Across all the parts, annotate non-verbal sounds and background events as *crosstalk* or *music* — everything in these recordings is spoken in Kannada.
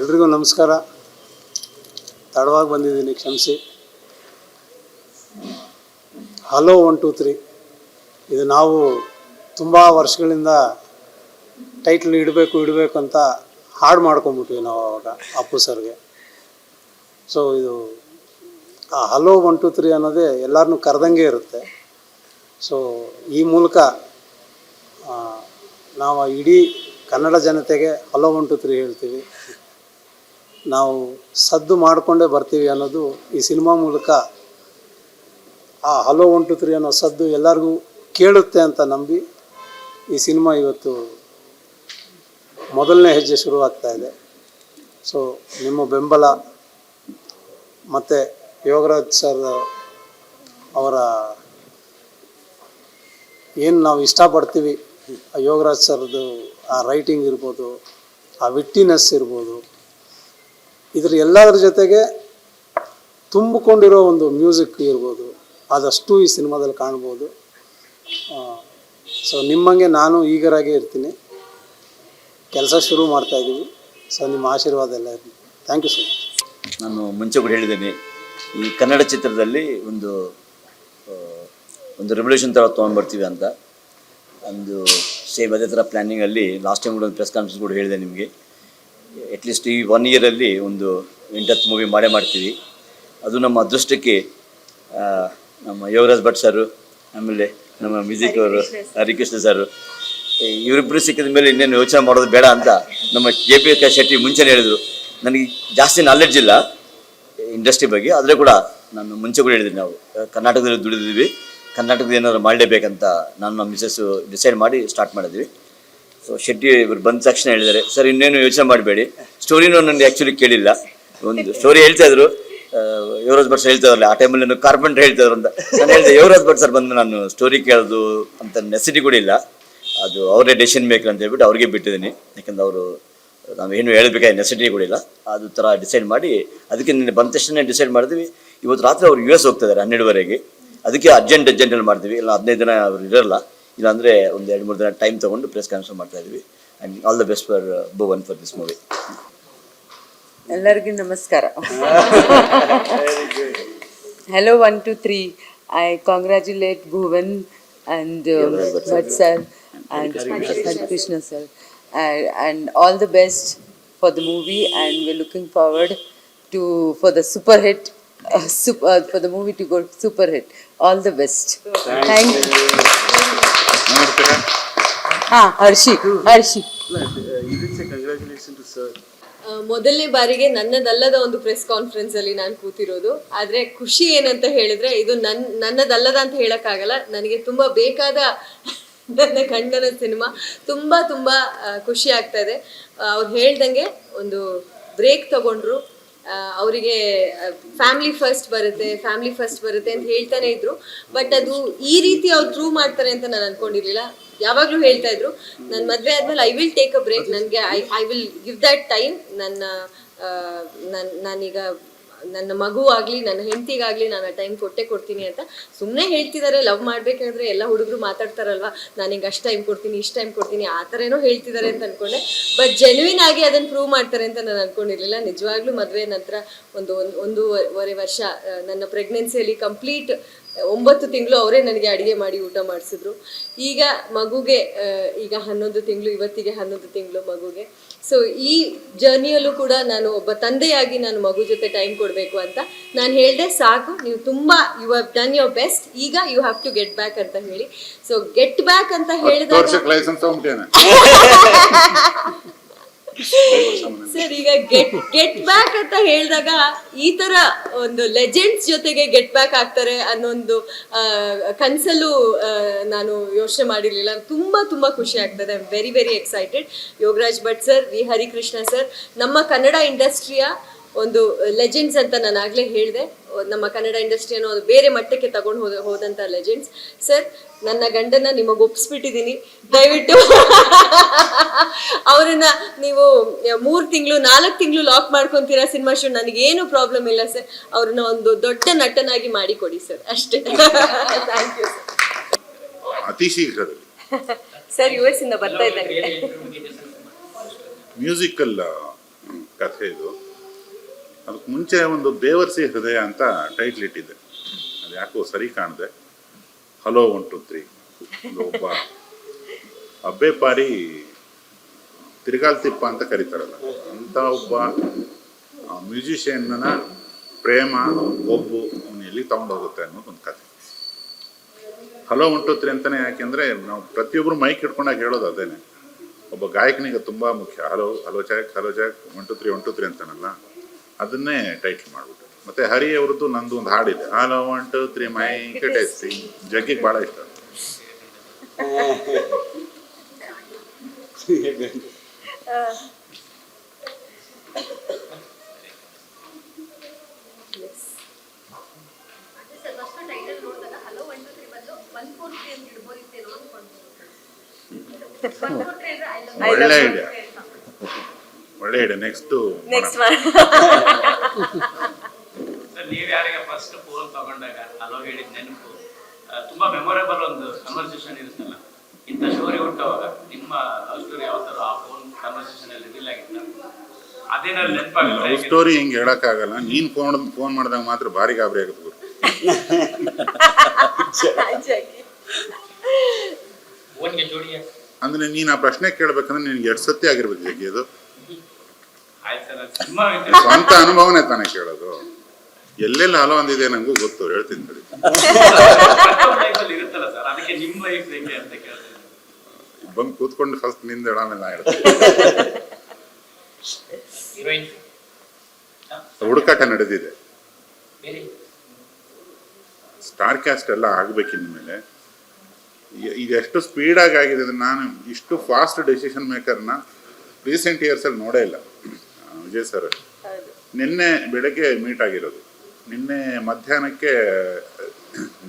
ಎಲ್ರಿಗೂ ನಮಸ್ಕಾರ. ತಡವಾಗಿ ಬಂದಿದ್ದೀನಿ, ಕ್ಷಮಿಸಿ. ಹಲೋ ಒನ್ ಟೂ ತ್ರೀ ಇದು ನಾವು ತುಂಬ ವರ್ಷಗಳಿಂದ ಟೈಟ್ಲ್ ಇಡಬೇಕು ಇಡಬೇಕು ಅಂತ ಹಾಡು ಮಾಡ್ಕೊಂಬಿಟ್ವಿ ನಾವು ಅವಾಗ, ಅಪ್ಪು ಸರ್ಗೆ. ಸೊ ಇದು, ಆ ಹಲೋ ಒನ್ ಟು ತ್ರೀ ಅನ್ನೋದೇ ಎಲ್ಲರನ್ನೂ ಕರೆದಂಗೆ ಇರುತ್ತೆ. ಸೊ ಈ ಮೂಲಕ ನಾವು ಇಡೀ ಕನ್ನಡ ಜನತೆಗೆ ಹಲೋ ಒನ್ ಟು ತ್ರೀ ಹೇಳ್ತೀವಿ. ನಾವು ಸದ್ದು ಮಾಡಿಕೊಂಡೇ ಬರ್ತೀವಿ ಅನ್ನೋದು ಈ ಸಿನಿಮಾ ಮೂಲಕ ಆ ಹಲೋ ಒನ್ ಟು ತ್ರೀ ಅನ್ನೋ ಸದ್ದು ಎಲ್ಲರಿಗೂ ಕೇಳುತ್ತೆ ಅಂತ ನಂಬಿ ಈ ಸಿನಿಮಾ ಇವತ್ತು ಮೊದಲನೇ ಹೆಜ್ಜೆ ಶುರುವಾಗ್ತಾ ಇದೆ. ಸೊ ನಿಮ್ಮ ಬೆಂಬಲ ಮತ್ತು ಯೋಗರಾಜ್ ಸರ್ ಅವರ ಏನು ನಾವು ಇಷ್ಟಪಡ್ತೀವಿ, ಆ ಯೋಗರಾಜ್ ಸರ್ದು ಆ ರೈಟಿಂಗ್ ಇರ್ಬೋದು, ಆ ವಿಟ್ಟಿನೆಸ್ ಇರ್ಬೋದು ಇದ್ರ ಎಲ್ಲದರ ಜೊತೆಗೆ ತುಂಬಿಕೊಂಡಿರೋ ಒಂದು ಮ್ಯೂಸಿಕ್ ಇರ್ಬೋದು ಅದಷ್ಟು ಈ ಸಿನಿಮಾದಲ್ಲಿ ಕಾಣ್ಬೋದು. ಸೊ ನಿಮ್ಮಂಗೆ ನಾನು ಈಗರಾಗೆ ಇರ್ತೀನಿ. ಕೆಲಸ ಶುರು ಮಾಡ್ತಾ ಇದ್ದೀವಿ ಸೊ ನಿಮ್ಮ ಆಶೀರ್ವಾದ ಎಲ್ಲ ಇರಲಿ. ಥ್ಯಾಂಕ್ ಯು ಸೊ ನಾನು ಮುಂಚೆ ಕೂಡ ಹೇಳಿದ್ದೇನೆ, ಈ ಕನ್ನಡ ಚಿತ್ರದಲ್ಲಿ ಒಂದು ಒಂದು ರೆವಲ್ಯೂಷನ್ ಥರ ತೊಗೊಂಡ್ಬರ್ತೀವಿ ಅಂತ. ಒಂದು ಸೇಮ್ ಅದೇ ಥರ ಪ್ಲ್ಯಾನಿಂಗಲ್ಲಿ ಲಾಸ್ಟ್ ಟೈಮ್ ಕೂಡ ಒಂದು ಪ್ರೆಸ್ ಕಾನ್ಫರೆನ್ಸ್ ಕೂಡ ಹೇಳಿದೆ ನಿಮಗೆ. ಅಟ್ಲೀಸ್ಟ್ ಈ ಒನ್ ಇಯರಲ್ಲಿ ಒಂದು ಎಂಟತ್ತು ಮೂವಿ ಮಾಡೇ ಮಾಡ್ತೀವಿ. ಅದು ನಮ್ಮ ಅದೃಷ್ಟಕ್ಕೆ ನಮ್ಮ ಯೋಗರಾಜ್ ಭಟ್ ಸರು ಆಮೇಲೆ ನಮ್ಮ ಮ್ಯೂಸಿಕ್ ಅವರು ಹರಿಕೃಷ್ಣ ಸರು ಇವರಿಬ್ಬರು ಸಿಕ್ಕಿದ ಮೇಲೆ ಇನ್ನೇನು ಯೋಚನೆ ಮಾಡೋದು ಬೇಡ ಅಂತ ನಮ್ಮ ಕೆ ಪಿ ಶೆಟ್ಟಿ ಮುಂಚೆನೇ ಹೇಳಿದರು. ನನಗೆ ಜಾಸ್ತಿ ನಾಲೆಡ್ಜ್ ಇಲ್ಲ ಇಂಡಸ್ಟ್ರಿ ಬಗ್ಗೆ ಆದರೆ ಕೂಡ ನಾನು ಮುಂಚೆ ಕೂಡ ಹೇಳಿದ್ವಿ ನಾವು. ಕರ್ನಾಟಕದಲ್ಲಿ ದುಡಿದಿದ್ವಿ ಕರ್ನಾಟಕದ ಏನಾದ್ರು ಮಾಡಲೇಬೇಕಂತ ನಾನು ನಮ್ಮ ಮಿಸಸ್ಸು ಡಿಸೈಡ್ ಮಾಡಿ ಸ್ಟಾರ್ಟ್ ಮಾಡಿದ್ವಿ. ಸೊ ಶೆಟ್ಟಿ ಇವರು ಬಂದ ತಕ್ಷಣ ಹೇಳಿದ್ದಾರೆ. ಸರ್, ಇನ್ನೇನು ಯೋಚನೆ ಮಾಡಬೇಡಿ. ಸ್ಟೋರಿನೂ ನನಗೆ ಆ್ಯಕ್ಚುಲಿ ಕೇಳಿಲ್ಲ. ಒಂದು ಸ್ಟೋರಿ ಹೇಳ್ತಾ ಇದ್ರು. ಯುವರಾಜ್ ಭಟ್ ಸರ್ ಹೇಳ್ತಾ ಇದ್ರಲ್ಲ, ಆ ಟೈಮಲ್ಲಿ ನಾನು ಕಾರ್ಪೆಂಟರ್ ಹೇಳ್ತಾ ಇದ್ರು ಅಂತ. ನಾನು ಹೇಳಿದೆ, ಯುವರಾಜ್ ಭಟ್ ಸರ್ ಬಂದು ನಾನು ಸ್ಟೋರಿ ಕೇಳೋದು ಅಂತ ನೆಸಿಟಿ ಕೂಡ ಇಲ್ಲ. ಅದು ಅವರೇ ಡೆಸಿಷನ್ ಮೇಕರ್ ಅಂತ ಹೇಳ್ಬಿಟ್ಟು ಅವ್ರಿಗೆ ಬಿಟ್ಟಿದ್ದೀನಿ. ಯಾಕಂದ್ರೆ ಅವರು, ನಾವು ಏನು ಹೇಳಬೇಕಾದ ನೆಸಿಟಿ ಕೂಡ ಇಲ್ಲ. ಅದು ಥರ ಡಿಸೈಡ್ ಮಾಡಿ, ಅದಕ್ಕೆ ನಿನ್ನೆ ಬಂದ ತಕ್ಷಣ ಡಿಸೈಡ್ ಮಾಡಿದ್ವಿ. ಇವತ್ತು ರಾತ್ರಿ ಅವ್ರು ಯು ಎಸ್ ಹೋಗ್ತಾ ಇದ್ದಾರೆ ಹನ್ನೆರಡುವರೆಗೆ. ಅದಕ್ಕೆ ಅರ್ಜೆಂಟ್ ಅರ್ಜೆಂಟಲ್ಲಿ ಮಾಡ್ತೀವಿ. ಇಲ್ಲ, ಹದಿನೈದು ದಿನ ಅವ್ರು ಇರಲ್ಲ. ಇಲ್ಲಾಂದರೆ ಒಂದು ಎರಡು ಮೂರು ದಿನ ಟೈಮ್ ತೊಗೊಂಡು ಪ್ರೆಸ್ ಕಾನ್ಫರೆನ್ಸ್ ಮಾಡ್ತಾ ಇದ್ವಿ and all the best for Bhuvan for this movie ಎಲ್ಲರಿಗೂ ನಮಸ್ಕಾರ hello one two three I congratulate Bhuvan and Bhat sir and Harikrishna sir and all the best for the movie and we looking forward to for the super hit for the movie to go super hit all the best thank you ಹಾಂ ಮೊದಲನೇ ಬಾರಿಗೆ ನನ್ನದಲ್ಲದ ಒಂದು ಪ್ರೆಸ್ ಕಾನ್ಫರೆನ್ಸ್ ಅಲ್ಲಿ ನಾನು ಕೂತಿರೋದು. ಆದ್ರೆ ಖುಷಿ ಏನಂತ ಹೇಳಿದ್ರೆ ಇದು ನನ್ ನನ್ನದಲ್ಲದ ಅಂತ ಹೇಳಕ್ಕಾಗಲ್ಲ. ನನಗೆ ತುಂಬಾ ಬೇಕಾದ *laughs* ನನ್ನ ಗಂಡನ ಸಿನಿಮಾ ತುಂಬಾ ತುಂಬಾ ಖುಷಿ ಆಗ್ತಾ ಇದೆ. ಅವ್ರು ಹೇಳ್ದಂಗೆ ಒಂದು ಬ್ರೇಕ್ ತಗೊಂಡ್ರು. ಆ, ಅವರಿಗೆ ಫ್ಯಾಮಿಲಿ ಫಸ್ಟ್ ಬರುತ್ತೆ ಫ್ಯಾಮಿಲಿ ಫಸ್ಟ್ ಬರುತ್ತೆ ಅಂತ ಹೇಳ್ತಾನೆ ಇದ್ರು. ಬಟ್ ಅದು ಈ ರೀತಿ ಅವ್ರು ಪ್ರೂವ್ ಮಾಡ್ತಾರೆ ಅಂತ ನಾನು ಅನ್ಕೊಂಡಿರ್ಲಿಲ್ಲ. ಯಾವಾಗಲೂ ಹೇಳ್ತಾ ಇದ್ರು ನನ್ನ ಮದುವೆ ಆದ್ಮೇಲೆ I will take a break ನನಗೆ I will give that time ನನ್ನ ನಾನೀಗ ನನ್ನ ಮಗು ಆಗಲಿ, ನನ್ನ ಹೆಂಡತಿಗಾಗಲಿ ನಾನು ಆ ಟೈಮ್ ಕೊಟ್ಟೆ ಕೊಡ್ತೀನಿ ಅಂತ ಸುಮ್ಮನೆ ಹೇಳ್ತಿದ್ದಾರೆ ಲವ್ ಮಾಡಬೇಕಾದ್ರೆ ಎಲ್ಲ ಹುಡುಗರು ಮಾತಾಡ್ತಾರಲ್ವಾ? ನಾನೀಗ ಅಷ್ಟು ಟೈಮ್ ಕೊಡ್ತೀನಿ, ಇಷ್ಟು ಟೈಮ್ ಕೊಡ್ತೀನಿ, ಆ ಥರ ಏನೋ ಹೇಳ್ತಿದ್ದಾರೆ ಅಂತ ಅನ್ಕೊಂಡೆ. ಬಟ್ ಜೆನ್ವಿನ್ ಆಗಿ ಅದನ್ನು ಪ್ರೂವ್ ಮಾಡ್ತಾರೆ ಅಂತ ನಾನು ಅಂದ್ಕೊಂಡಿರಲಿಲ್ಲ ನಿಜವಾಗ್ಲೂ ಮದುವೆ ನಂತರ ಒಂದು ಒಂದು, ಒಂದೂವರೆ ವರ್ಷ ನನ್ನ ಪ್ರೆಗ್ನೆನ್ಸಿಯಲ್ಲಿ ಕಂಪ್ಲೀಟ್ ಒಂಬತ್ತು ತಿಂಗಳು ಅವರೇ ನನಗೆ ಅಡುಗೆ ಮಾಡಿ ಊಟ ಮಾಡಿಸಿದ್ರು. ಈಗ ಮಗುಗೆ ಈಗ ಹನ್ನೊಂದು ತಿಂಗಳು ಇವತ್ತಿಗೆ ಹನ್ನೊಂದು ತಿಂಗಳು ಮಗುಗೆ. ಸೊ ಈ ಜರ್ನಿಯಲ್ಲೂ ಕೂಡ ನಾನು ಒಬ್ಬ ತಂದೆಯಾಗಿ ನಾನು ಮಗು ಜೊತೆ ಟೈಮ್ ಕೊಡಬೇಕು ಅಂತ ನಾನು ಹೇಳಿದೆ ಸಾಕು ನೀವು ತುಂಬ you have done your best ಈಗ you have to get back ಅಂತ ಹೇಳಿ. ಸೊ ಗೆಟ್ ಬ್ಯಾಕ್ ಅಂತ ಹೇಳಿದಾಗ *laughs* ಸರ್, ಈಗ ಗೆಟ್ ಗೆಟ್ ಬ್ಯಾಕ್ ಅಂತ ಹೇಳಿದಾಗ ಈ ತರ ಒಂದು ಲೆಜೆಂಡ್ಸ್ ಜೊತೆಗೆ ಗೆಟ್ ಬ್ಯಾಕ್ ಆಗ್ತಾರೆ ಅನ್ನೊಂದು ಕನ್ಸಲ್ಲೂ ನಾನು ಯೋಚನೆ ಮಾಡಿರ್ಲಿಲ್ಲ. ತುಂಬಾ ತುಂಬಾ ಖುಷಿ ಆಗ್ತದೆ. Very very excited Yogaraj Bhat sir, V Harikrishna sir, ನಮ್ಮ ಕನ್ನಡ ಇಂಡಸ್ಟ್ರಿಯ ಒಂದು ಲೆಜೆಂಡ್ಸ್ ಅಂತ ನಾನು ಆಗಲೇ ಹೇಳಿದೆ. ನಮ್ಮ ಕನ್ನಡ ಇಂಡಸ್ಟ್ರಿಯನ್ನು ಒಂದು ಬೇರೆ ಮಟ್ಟಕ್ಕೆ ತಗೊಂಡು ಹೋದ ಹೋದಂಥ ಲೆಜೆಂಡ್ಸ್ ಸರ್ ನನ್ನ ಗಂಡನ ನಿಮಗೆ ಒಪ್ಪಿಸ್ಬಿಟ್ಟಿದ್ದೀನಿ ದಯವಿಟ್ಟು *laughs* ಅವರನ್ನ ನೀವು ಮೂರು ತಿಂಗಳು ನಾಲ್ಕು ತಿಂಗಳು ಲಾಕ್ ಮಾಡ್ಕೊಂತೀರಾ ಸಿನಿಮಾ ಶೋ ನನಗೇನು ಪ್ರಾಬ್ಲಮ್ ಇಲ್ಲ ಸರ್ ಅವ್ರನ್ನ ಒಂದು ದೊಡ್ಡ ನಟನಾಗಿ ಮಾಡಿಕೊಡಿ ಸರ್ ಅಷ್ಟೇ. ಥ್ಯಾಂಕ್ ಯು ಅತಿ ಶೀಘ್ರದಲ್ಲಿ ಸರ್ ಯು ಎಸ್ ಇಂದ ಬರ್ತಾ ಇದ್ದಾರೆ. ಮ್ಯೂಸಿಕಲ್ ಕಥೆ ಇದು. ಅದಕ್ಕೆ ಮುಂಚೆ ಒಂದು ದೇವರ್ಸಿ ಹೃದಯ ಅಂತ ಟೈಟ್ಲ್ ಇಟ್ಟಿದ್ದೆ. ಅದು ಯಾಕೋ ಸರಿ ಕಾಣದೆ. ಹಲೋ ಒನ್ ಟು ತ್ರೀ ಒಬ್ಬ ಅಬ್ಬೆ ಪಾರಿ ತಿರುಗಾಲ್ ತಿಪ್ಪ ಅಂತ ಕರೀತಾರಲ್ಲ. ಅಂತ ಒಬ್ಬ ಮ್ಯೂಸಿಷಿಯನ್ನ ಪ್ರೇಮ, ಒಬ್ಬು, ಅವನು ಎಲ್ಲಿ ತಗೊಂಡೋಗುತ್ತೆ ಅನ್ನೋದು ಒಂದು ಕತೆ. ಹಲೋ ಒನ್ ಟು ತ್ರೀ ಅಂತಾನೆ ಯಾಕೆಂದ್ರೆ ನಾವು ಪ್ರತಿಯೊಬ್ಬರು ಮೈಕ್ ಹಿಡ್ಕೊಂಡಾಗ ಹೇಳೋದು ಅದೇನೆ. ಒಬ್ಬ ಗಾಯಕನಿಗೆ ತುಂಬಾ ಮುಖ್ಯ. Hello hello check hello check one two three one two three ಅಂತಾನಲ್ಲ. ಅದನ್ನೇ ಟೈಟ್ಲ್ ಮಾಡ್ಬಿಟ್ಟು. ಮತ್ತೆ ಹರಿ ಅವ್ರದ್ದು ನಂದು ಒಂದು ಹಾಡಿದೆ. Hello one two three mic testing ಜಗ್ಗಿಗೆ ಭಾಳ ಇಷ್ಟ. ಒಳ್ಳೆ ಐಡಿಯಾ ಒಳ್ಳೆ ಐಡಿಯಾ ನೆಕ್ಸ್ಟ್ ನೆಕ್ಸ್ಟ್ ಸರ್ ನೀವು ಯಾರಿಗೆ ಫಸ್ಟ್ ಫೋನ್ ತಗೊಂಡಾಗ ಅಲೋ ಹೇಳಿದ ನೆನಪು ತುಂಬಾ ಮೆಮೊರೇಬಲ್ ಒಂದು ಕನ್ವರ್ಸೇಷನ್ ಇರುತ್ತಲ್ಲ ಇಂಥ ಸ್ಟೋರಿ ಹುಟ್ಟುವಾಗ ನಿಮ್ಮ ಲವ್ ಸ್ಟೋರಿ ಯಾವ ಥರ ಆ ಫೋನ್ ಕನ್ವರ್ಸೇಷನ್ ಅಲ್ಲಿ ರಿವೀಲ್ ಆಗಿತ್ತ? ಅದೇನಾದ್ರು ಲವ್ ಸ್ಟೋರಿ ಹಿಂಗೆ ಹೇಳಕ್ಕಾಗಲ್ಲ ನೀನ್ ಫೋನ್ ಫೋನ್ ಮಾಡಿದಾಗ ಮಾತ್ರ ಭಾರಿ ಗಾಬರಿ ಆಗುತ್ತೆ ಗುರು. ಫೋನ್ಗೆ ಜೋಡಿ ಅಂದ್ರೆ ನೀನ್ ಆ ಪ್ರಶ್ನೆ ಕೇಳ್ಬೇಕಂದ್ರೆ ನಿನ್ಗೆ ಎರಡು ಸತಿ ಆಗಿರ್ಬೇಕು ಜಗ್ಗಿ ಅದು ಆಯ್ತು ಸರ್ ಅದು ತುಂಬಾ ವ್ಯತ್ಯಾಸ. ಸ್ವಂತ ಅನುಭವನೇ ತಾನೇ ಕೇಳೋದು. ಎಲ್ಲೆಲ್ಲಿ ಹಲೋ ಒಂದಿದೆ ನಂಗೂ ಗೊತ್ತು, ಹೇಳ್ತೀನಿ ಬಿಡಿ ಬಂದು ಕೂತ್ಕೊಂಡು ಫಸ್ಟ್ನಿಂದ ಆಮೇಲೆ ನಾ ಹೇಳ್ತೀನಿ. ಹುಡುಕಾಟ ನಡೆದಿದೆ ಸ್ಟಾರ್ ಕ್ಯಾಸ್ಟ್ ಎಲ್ಲ ಆಗ್ಬೇಕು ಇನ್ಮೇಲೆ. ಈಗ- ಎಷ್ಟು ಸ್ಪೀಡಾಗಿ ಆಗಿದೆ ನಾನು ಇಷ್ಟು ಫಾಸ್ಟ್ ಡಿಸಿಷನ್ ಮೇಕರ್ನ ರೀಸೆಂಟ್ ಇಯರ್ಸಲ್ಲಿ ನೋಡೇ ಇಲ್ಲ. ವಿಜಯ್ ಸರ್ ನಿನ್ನೆ ಬೆಳಗ್ಗೆ ಮೀಟ್ ಆಗಿರೋದು. ನಿನ್ನೆ ಮಧ್ಯಾಹ್ನಕ್ಕೆ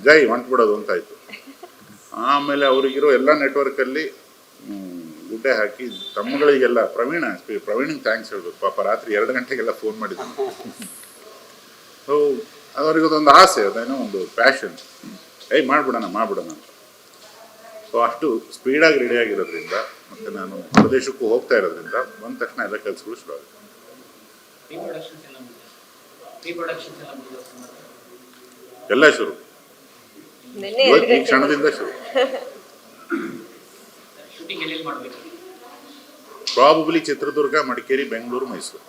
ಜೈ ಹೊಂಟ್ಬಿಡೋದು ಅಂತ ಆಯ್ತು. ಆಮೇಲೆ ಅವರಿಗಿರೋ ಎಲ್ಲ ನೆಟ್ವರ್ಕಲ್ಲಿ ಗುಡ್ಡೆ ಹಾಕಿ ತಮ್ಮಗಳಿಗೆಲ್ಲ ಪ್ರವೀಣ ಪ್ರವೀಣಿಗೆ ಥ್ಯಾಂಕ್ಸ್ ಹೇಳ್ಬೇಕು. ಪಾಪ ರಾತ್ರಿ ಎರಡು ಗಂಟೆಗೆಲ್ಲ ಫೋನ್ ಮಾಡಿದ್ರು. ಸೊ ಅವರಿಗೊಂದೊಂದು ಆಸೆ ಅದೇನೋ ಒಂದು ಪ್ಯಾಷನ್ ಏಯ್ ಮಾಡ್ಬಿಡೋಣ ಮಾಡ್ಬಿಡೋಣ ಅಂತ. ಸೊ ಅಷ್ಟು ಸ್ಪೀಡಾಗಿ ರೆಡಿ ಆಗಿರೋದ್ರಿಂದ ಮತ್ತು ನಾನು ಪ್ರದೇಶಕ್ಕೂ ಹೋಗ್ತಾ ಇರೋದ್ರಿಂದ ಬಂದ ತಕ್ಷಣ ಎಲ್ಲ ಕೆಲಸಗಳು ಶುರು ಆಗುತ್ತೆ. ಎಲ್ಲ ಶುರು. ಈ ಕ್ಷಣದಿಂದ ಶುರು. ಪ್ರಾಬಬ್ಲಿ ಚಿತ್ರದುರ್ಗ ಮಡಿಕೇರಿ ಬೆಂಗಳೂರು ಮೈಸೂರು.